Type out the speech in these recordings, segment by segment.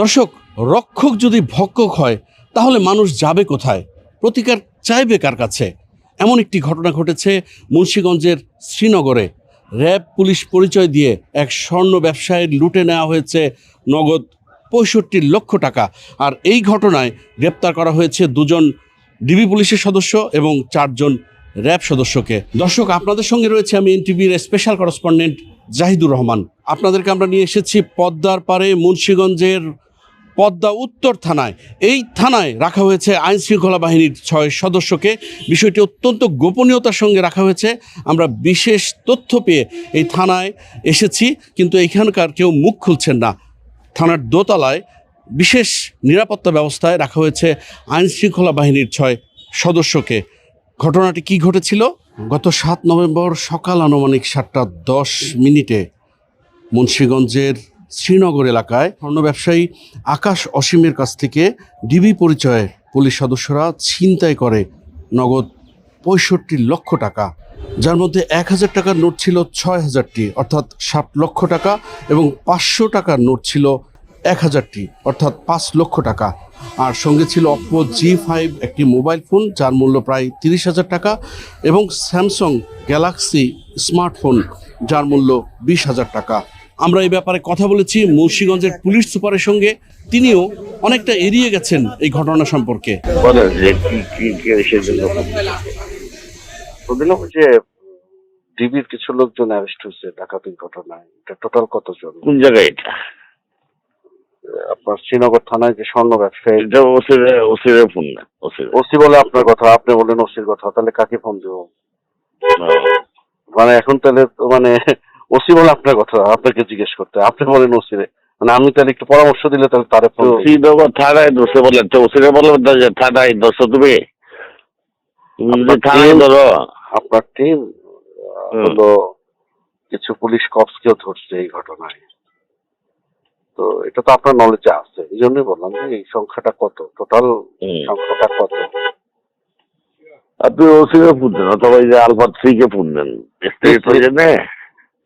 দর্শক, রক্ষক যদি ভক্ষক হয়, তাহলে মানুষ যাবে কোথায়? প্রতিকার চাইবে কার কাছে? এমন একটি ঘটনা ঘটেছে মুন্সীগঞ্জের শ্রীনগরে। র্যাব পুলিশ পরিচয় দিয়ে এক স্বর্ণ ব্যবসায়ীর লুটে নেওয়া হয়েছে নগদ পঁয়ষট্টি লক্ষ টাকা। আর এই ঘটনায় গ্রেপ্তার করা হয়েছে দুজন ডিবি পুলিশের সদস্য এবং চারজন র্যাব সদস্যকে। দর্শক, আপনাদের সঙ্গে রয়েছে আমি এনটিভির স্পেশাল করসপন্ডেন্ট জাহিদুর রহমান। আপনাদেরকে আমরা নিয়ে এসেছি পদ্মার পারে মুন্সীগঞ্জের পদ্মা উত্তর থানায়। এই থানায় রাখা হয়েছে আইন শৃঙ্খলা বাহিনীর ছয় সদস্যকে। বিষয়টি অত্যন্ত গোপনীয়তার সঙ্গে রাখা হয়েছে। আমরা বিশেষ তথ্য পেয়ে এই থানায় এসেছি, কিন্তু এখানকার কেউ মুখ খুলছেন না। থানার দোতলায় বিশেষ নিরাপত্তা ব্যবস্থায় রাখা হয়েছে আইন শৃঙ্খলা বাহিনীর ছয় সদস্যকে। ঘটনাটি কি ঘটেছিল? গত সাত নভেম্বর সকাল আনুমানিক সাতটা দশ মিনিটে মুন্সীগঞ্জের শ্রীনগর এলাকায় স্বর্ণ ব্যবসায়ী আকাশ অসীমের কাছ থেকে ডিবি পরিচয়ে পুলিশ সদস্যরা ছিনতাই করে নগদ পঁয়ষট্টি লক্ষ টাকা। যার মধ্যে এক হাজার টাকার নোট ছিল ছয় হাজারটি, অর্থাৎ ষাট লক্ষ টাকা এবং পাঁচশো টাকার নোট ছিল এক হাজারটি, অর্থাৎ পাঁচ লক্ষ টাকা। আর সঙ্গে ছিল অপ্পো জি ফাইভ একটি মোবাইল ফোন, যার মূল্য প্রায় তিরিশ হাজার টাকা এবং স্যামসং গ্যালাক্সি স্মার্টফোন যার মূল্য বিশ হাজার টাকা। আমরা এই ব্যাপারে কথা বলেছি। মুন্সীগঞ্জের পুলিশ সুপারের সঙ্গে তিনিও অনেকটা এড়িয়ে গেছেন এই ঘটনা সম্পর্কে। বলেন যে কি কি কি এসের জন্য ওদিন হচ্ছে ডিবির কিছু লোকজন অ্যারেস্ট হয়েছে ডাকাতির ঘটনায়। এটা টোটাল কতজন? কোন জায়গায় এটা? আপনার শ্রীনগর থানায় যে স্বর্ণ ব্যবসায়ী। এটা ওসিরে ওসিরে ফোন না ওসিরে। ওসি বলে আপনার কথা আপনি বলেন ওসির কথা তাহলে কাকে ফোন দিব? মানে এখন তাহলে তো মানে ওসি বলে আপনার কথা আপনাকে জিজ্ঞেস করতে আপনি বলেন ওসিরে। মানে আমি তাহলে একটু পরামর্শ দিলে তাহলে তারে ফোন দিব। থানায় দোষে বলে তো ওসিরে বলে থানায় দোষ তুমি? থানায় ধরো। আপনার টিম হলো কিছু পুলিশ কপসকেও ধরছে এই ঘটনায়। তো এটা তো আপনার নলেজে আছে। এই জন্যই বললাম যে এই সংখ্যাটা কত? টোটাল সংখ্যাটা কত? আপনি ওসিরে ফোন দেন অথবা এই যে আলফা থ্রি কে ফোন দেন।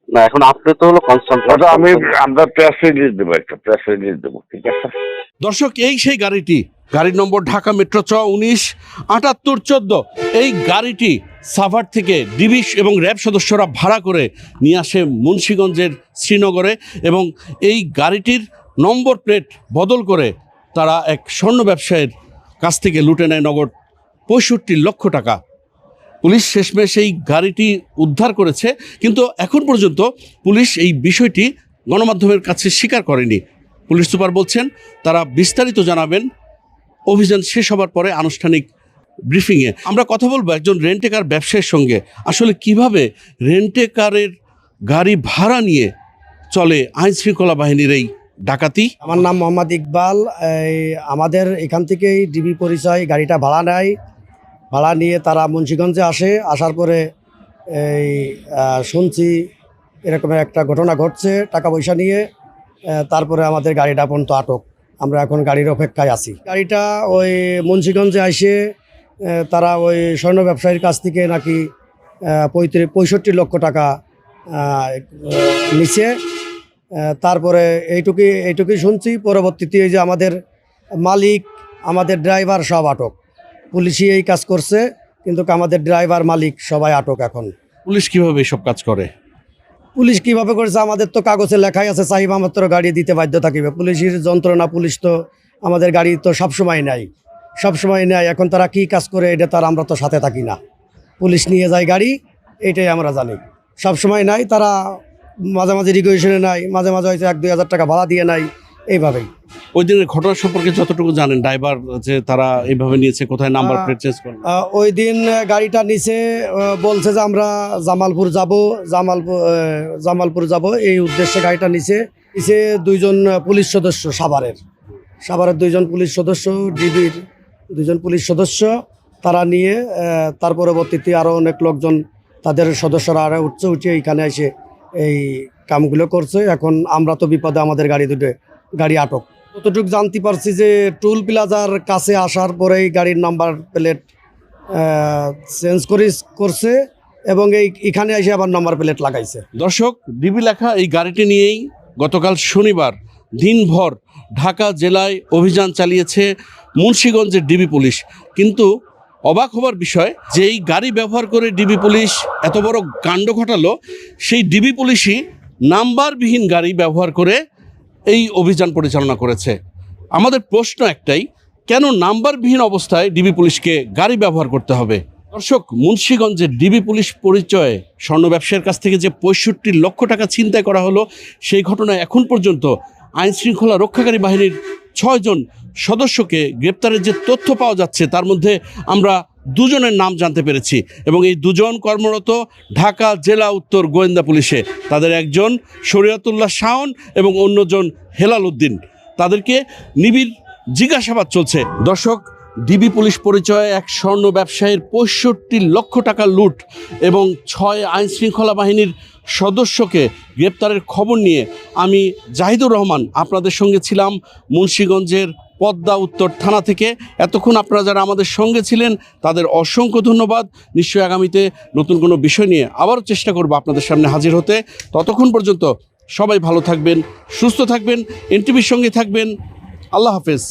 না এখন আপনি তো হলো কনসার্ন ওটা আমি আমরা প্রেস রিলিজ দেবো একটা প্রেস রিলিজ দেবো ঠিক আছে? দর্শক এই সেই গাড়িটি গাড়ির নম্বর ঢাকা মেট্রো চ উনিশ আটাত্তর চোদ্দ এই গাড়িটি সাভার থেকে ডিবি এবং র্যাব সদস্যরা ভাড়া করে নিয়ে আসে মুন্সীগঞ্জের শ্রীনগরে এবং এই গাড়িটির নম্বর প্লেট বদল করে তারা এক স্বর্ণ ব্যবসায়ীর কাছ থেকে লুটে নেয় নগদ পঁয়ষট্টি লক্ষ টাকা। পুলিশ শেষমেশ সেই গাড়িটি উদ্ধার করেছে, কিন্তু এখন পর্যন্ত পুলিশ এই বিষয়টি গণমাধ্যমের কাছে স্বীকার করেনি। পুলিশ সুপার বলছেন, তারা বিস্তারিত জানাবেন। অভিযান শেষ হবার পরে আনুষ্ঠানিক ব্রিফিংয়ে। আমরা কথা বলব একজন রেন্টে কার ব্যবসায়ীর সঙ্গে। আসলে কীভাবে রেন্টে কারের গাড়ি ভাড়া নিয়ে চলে আইন শৃঙ্খলা বাহিনীর এই ডাকাতি? আমার নাম মোহাম্মদ ইকবাল। আমাদের এখান থেকেই ডিবি পরিচয়, গাড়িটা ভাড়া নেয়। ভাড়া নিয়ে তারা মুন্সিগঞ্জে আসে। আসার পরে এই শুনছি এরকম একটা ঘটনা ঘটছে টাকা পয়সা নিয়ে তারপরে আমাদের গাড়িটা পর্যন্ত আটক। আমরা এখন গাড়ির অপেক্ষায় আছি। গাড়িটা ওই মুন্সিগঞ্জে আসে তারা ওই স্বর্ণ ব্যবসায়ীর কাছ থেকে নাকি পঁয়ত্রিশ, পঁয়ষট্টি লক্ষ টাকা নিচে তারপরে এইটুকুই এইটুকুই শুনছি। পরবর্তীতে যে আমাদের মালিক, আমাদের ড্রাইভার সব আটক। পুলিশই এই কাজ করছে কিন্তু আমাদের ড্রাইভার মালিক সবাই আটক এখন। পুলিশ কীভাবে এসব কাজ করে? পুলিশ কীভাবে করেছে আমাদের তো কাগজে লেখাই আছে চাহিবা মাত্র গাড়ি দিতে বাধ্য থাকিবে। পুলিশের যন্ত্রণা পুলিশ তো আমাদের গাড়ি তো সবসময় নেয় সবসময় নেয় এখন তারা কি কাজ করে এটা তার আমরা তো সাথে থাকি না। পুলিশ নিয়ে যায় গাড়ি এটাই আমরা জানি। সবসময় নাই তারা মাঝে মাঝে রিকুয়েশনে নাই মাঝে মাঝে হয়তো এক দুই হাজার টাকা ভাড়া দিয়ে নাই। এইভাবেই। ওই দিনের ঘটনা সম্পর্কে যতটুকু জানেন ড্রাইভার যে তারা এইভাবে নিয়েছে কোথায় নাম্বার প্লেট চেঞ্জ করে ওই দিন গাড়িটা নিচে বলছে যে আমরা জামালপুর যাব জামালপুর জামালপুর যাব। এই উদ্দেশ্যে গাড়িটা নিচে নিচে দুইজন পুলিশ সদস্য সাভারের। সাভারের দুইজন পুলিশ সদস্য ডিবির দুইজন পুলিশ সদস্য তারা নিয়ে তার পরবর্তীতে আরও অনেক লোকজন তাদের সদস্যরা আরও উঠছে উঠে এইখানে এসে এই কামগুলো করছে। এখন আমরা তো বিপদে আমাদের গাড়ি দুটো গাড়ি আটক। কতটুকু জানতে পারছি যে টুল প্লাজার কাছে আসার পরেই গাড়ির নাম্বার, প্লেট চেঞ্জ করে করছে এবং এই, এখানে এসে আবার নাম্বার, প্লেট লাগাইছে। দর্শক, ডিবি লেখা এই গাড়িটি নিয়েই গতকাল শনিবার দিনভর ঢাকা জেলায় অভিযান চালিয়েছে মুন্সীগঞ্জের ডিবি পুলিশ। কিন্তু অবাক হবার বিষয়, যে এই গাড়ি ব্যবহার করে ডিবি পুলিশ এত বড় কাণ্ড ঘটালো, সেই ডিবি পুলিশই নাম্বারবিহীন গাড়ি ব্যবহার করে এই অভিযান পরিচালনা করেছে। আমাদের প্রশ্ন একটাই, কেন নাম্বারবিহীন অবস্থায় ডিবি পুলিশকে গাড়ি ব্যবহার করতে হবে? দর্শক, মুন্সীগঞ্জের ডিবি পুলিশ পরিচয়ে স্বর্ণ ব্যবসায়ীর কাছ থেকে যে পঁয়ষট্টি লক্ষ টাকা ছিনতাই করা হলো, সেই ঘটনায় এখন পর্যন্ত আইন শৃঙ্খলা রক্ষাকারী বাহিনীর ছয়জন সদস্যকে গ্রেপ্তারের যে তথ্য পাওয়া যাচ্ছে, তার মধ্যে আমরা দুজনের নাম জানতে পেরেছি এবং এই দুজন কর্মরত ঢাকা জেলা উত্তর গোয়েন্দা পুলিশে। তাদের একজন শরীয়তুল্লাহ শাওন এবং অন্যজন হেলাল উদ্দিন। তাদেরকে নিবিড় জিজ্ঞাসাবাদ চলছে। দর্শক, ডিবি পুলিশ পরিচয়ে এক স্বর্ণ ব্যবসায়ীর পঁয়ষট্টি লক্ষ টাকা লুট এবং ছয় আইন শৃঙ্খলা বাহিনীর সদস্যকে গ্রেপ্তারের খবর নিয়ে আমি জাহিদুর রহমান আপনাদের সঙ্গে ছিলাম মুন্সীগঞ্জের পদ্মা উত্তর থানা থেকে। এতক্ষণ আপনারা যারা আমাদের সঙ্গে ছিলেন, তাদের অসংখ্য ধন্যবাদ। নিশ্চয়ই আগামীতে নতুন কোনো বিষয় নিয়ে আবারও চেষ্টা করব আপনাদের সামনে হাজির হতে। ততক্ষণ পর্যন্ত সবাই ভালো থাকবেন, সুস্থ থাকবেন, এনটিভির সঙ্গে থাকবেন। আল্লাহ হাফেজ।